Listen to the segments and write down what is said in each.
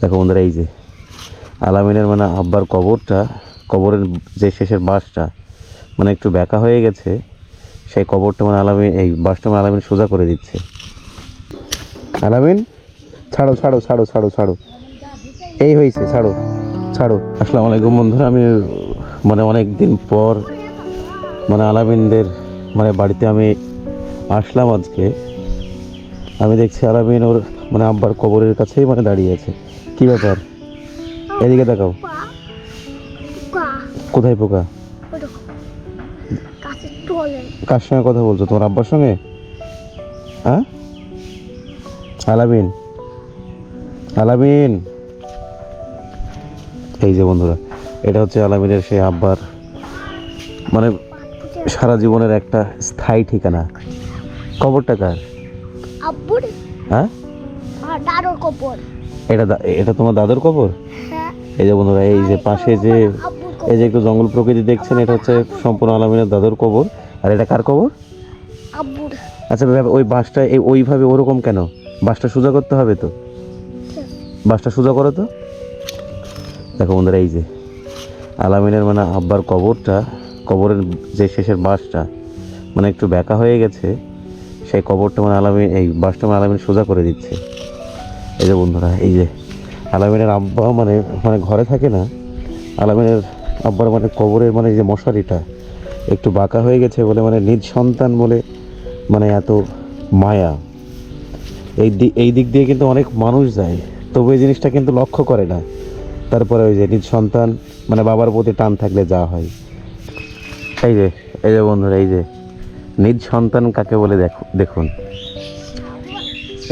দেখো বন্ধুরা, এই যে আলামিনের মানে আব্বার কবরটা, কবরের যে শেষের বাঁশটা মানে একটু ব্যাকা হয়ে গেছে, সেই কবরটা মানে আলামিন, এই বাঁশটা মানে আলামিন সোজা করে দিচ্ছে। আলামিন, ছাড়ো ছাড়ো ছাড়ো ছাড়ো ছাড়ো। এই হয়েছে ছাড়ো ছাড়ো। আসসালামু আলাইকুম বন্ধুরা, আমি মানে অনেক দিন পর মানে আলামিনদের মানে বাড়িতে আমি আসলাম আজকে। আমি দেখছি আলামিন ওর মানে আব্বার কবরের কাছেই মানে দাঁড়িয়ে আছে। কি ব্যাপার? এদিকে দেখাও। কোথায় পোকা? কার সঙ্গে কথা বলছো? তোমার আব্বার সঙ্গে? হ্যাঁ? আলামিন। আলামিন। এই যে বন্ধুরা এটা হচ্ছে আলামিনের সেই আব্বার মানে সারা জীবনের একটা স্থায়ী ঠিকানা। কবরটা কার? আব্বুর? হ্যাঁ? দারুর কপর এটা দা- এটা তোমার দাদুর কবর? এই যে বন্ধুরা এই যে পাশে যে এই যে একটু জঙ্গল প্রকৃতি দেখছেন এটা হচ্ছে সম্পূর্ণ আলামিনের দাদুর কবর। আর এটা কার কবর? আচ্ছা ওই বাসটা এই ওইভাবে ওরকম কেন? বাসটা সোজা করতে হবে তো? বাসটা সোজা করো তো? দেখো বন্ধুরা এই যে আলামিনের মানে আব্বার কবরটা কবরের যে শেষের বাসটা মানে একটু ব্যাকা হয়ে গেছে সেই কবরটা মানে আলামিন এই বাসটা মানে আলামিন সোজা করে দিচ্ছে। এই যে বন্ধুরা, এই যে আলামিনের আব্বা মানে মানে ঘরে থাকে না, আলামিনের আব্বার মানে কবরের মানে যে মশারিটা একটু বাঁকা হয়ে গেছে বলে মানে নিজ সন্তান বলে মানে এত মায়া। এই দিক এই দিক দিয়ে কিন্তু অনেক মানুষ যায়, তবু এই জিনিসটা কিন্তু লক্ষ্য করে না। তারপরে ওই যে নিজ সন্তান মানে বাবার প্রতি টান থাকলে যা হয়। এই যে এই যে বন্ধুরা, এই যে নিজ সন্তান কাকে বলে দেখো, দেখুন।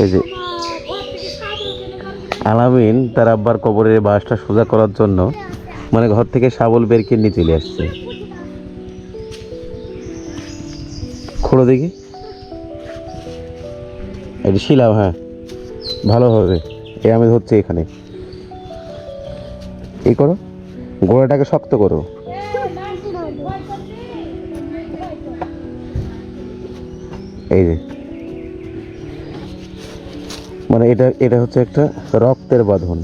এই যে আলামিন তার আব্বার কবরের বাসটা সোজা করার জন্য মানে ঘর থেকে শাবল বের করে নিয়ে চলে আসছে। খোলো দেখি। এটা শিলাম হ্যাঁ। ভালো হবে। এ আমি ধরছি এখানে। এই করো। গোড়াটাকে শক্ত করো। এই যে। মানে এটা এটা হচ্ছে একটা রক্তের বাঁধন।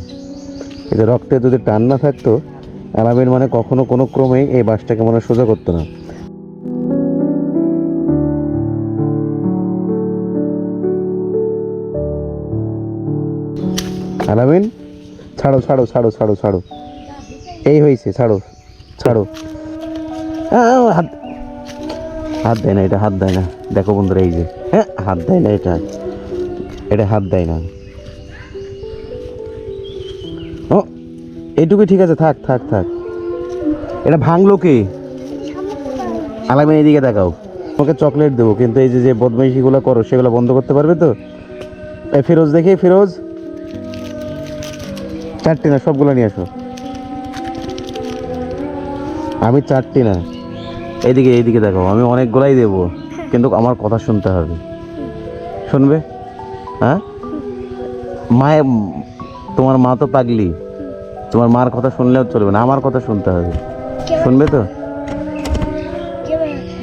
এটা রক্তে যদি টান না থাকতো আলামিন মানে কখনো কোনো ক্রমেই এই বাসটাকে মানে সোজা করতো না। আলামিন ছাড়ো ছাড়ো ছাড়ো ছাড়ো ছাড়ো। এই হয়েছে ছাড়ো ছাড়ো। হাত হাত দেয় না, এটা হাত দেয় না। দেখো বন্ধুরা, এই যে হ্যাঁ হাত দেয় না এটা। এটা হাত দেয় না। ও, এইটুকুই ঠিক আছে, থাক থাক থাক। এটা ভাঙলো কি? আলামিন এইদিকে দেখাও। তোমাকে চকলেট দেবো, কিন্তু এই যে বদমাইশিগুলো করো, সেগুলো বন্ধ করতে পারবে তো? ফিরোজ দেখি, ফিরোজ। চারটি না, সবগুলো নিয়ে আসো। আমি চারটি না। এইদিকে এইদিকে দেখো আমি অনেকগুলাই দেবো, কিন্তু আমার কথা শুনতে হবে। শুনবে? হ্যাঁ? মায়ের তোমার মা তো পাগলি। তোমার মার কথা শুনলেও চলবে না আমার কথা শুনতে হবে। শুনবে তো?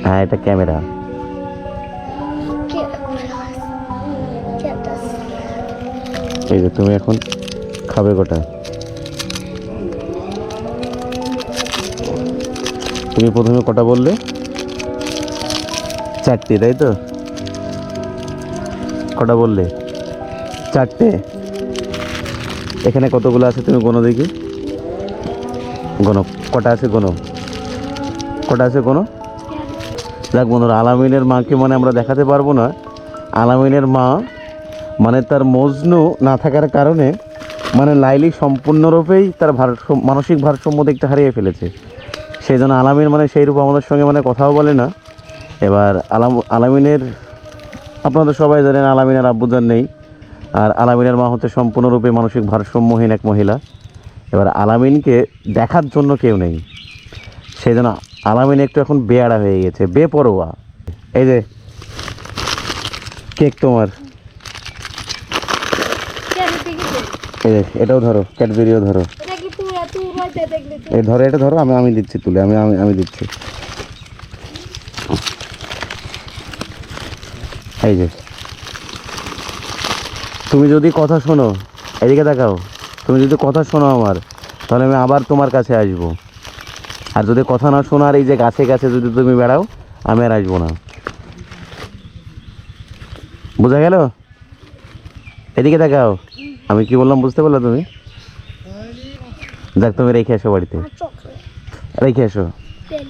হ্যাঁ এটা ক্যামেরা। এই যে তুমি এখন খাবে কটা তুমি প্রথমে কটা বললে? চারটে তাই তো? কটা বললে? চারটে। এখানে কতগুলো আছে তুমি গোনো দেখি? গোনো, কটা আছে গোনো? কটা আছে গোনো? দেখ বন্ধুরা, আলামিনের মাকে মানে আমরা দেখাতে পারব না। আলামিনের মা মানে তার মজনু না থাকার কারণে মানে লাইলি সম্পূর্ণরূপেই তার ভারসাম্য মানসিক ভারসাম্য দেখতে হারিয়ে ফেলেছে। সেই জন্য আলামিন মানে সেই রূপ আমাদের সঙ্গে মানে কথাও বলে না। এবার আলাম, আলামিনের, আপনারা তো সবাই জানেন আলামিনের আব্বুজান নেই। আর আলামিনের মা হচ্ছে সম্পূর্ণরূপে মানসিক ভারসাম্যহীন এক মহিলা। এবার আলামিনকে দেখার জন্য কেউ নেই। সেই জন্য আলামিন একটু এখন বেয়াড়া হয়ে গেছে, বেপরোয়া। এই যে, কেক তোমার। এই যে, এটাও ধরো, ক্যাডবেরিও ধরো। এই ধরো, এটা ধরো, আমি আমি দিচ্ছি তুলে, আমি আমি আমি দিচ্ছি। এই যে তুমি যদি কথা শোনো এদিকে দেখাও তুমি যদি কথা শোনো আমার তাহলে আমি আবার তোমার কাছে আসব। আর যদি কথা না শোনো আর এই যে গাছে গাছে যদি তুমি বেড়াও আমি আর আসব না। বোঝা গেল? এদিকে দেখাও আমি কি বললাম বুঝতে পারল তুমি? যাক তুমি রেখে এসো বাড়িতে। রেখে এসো। পেন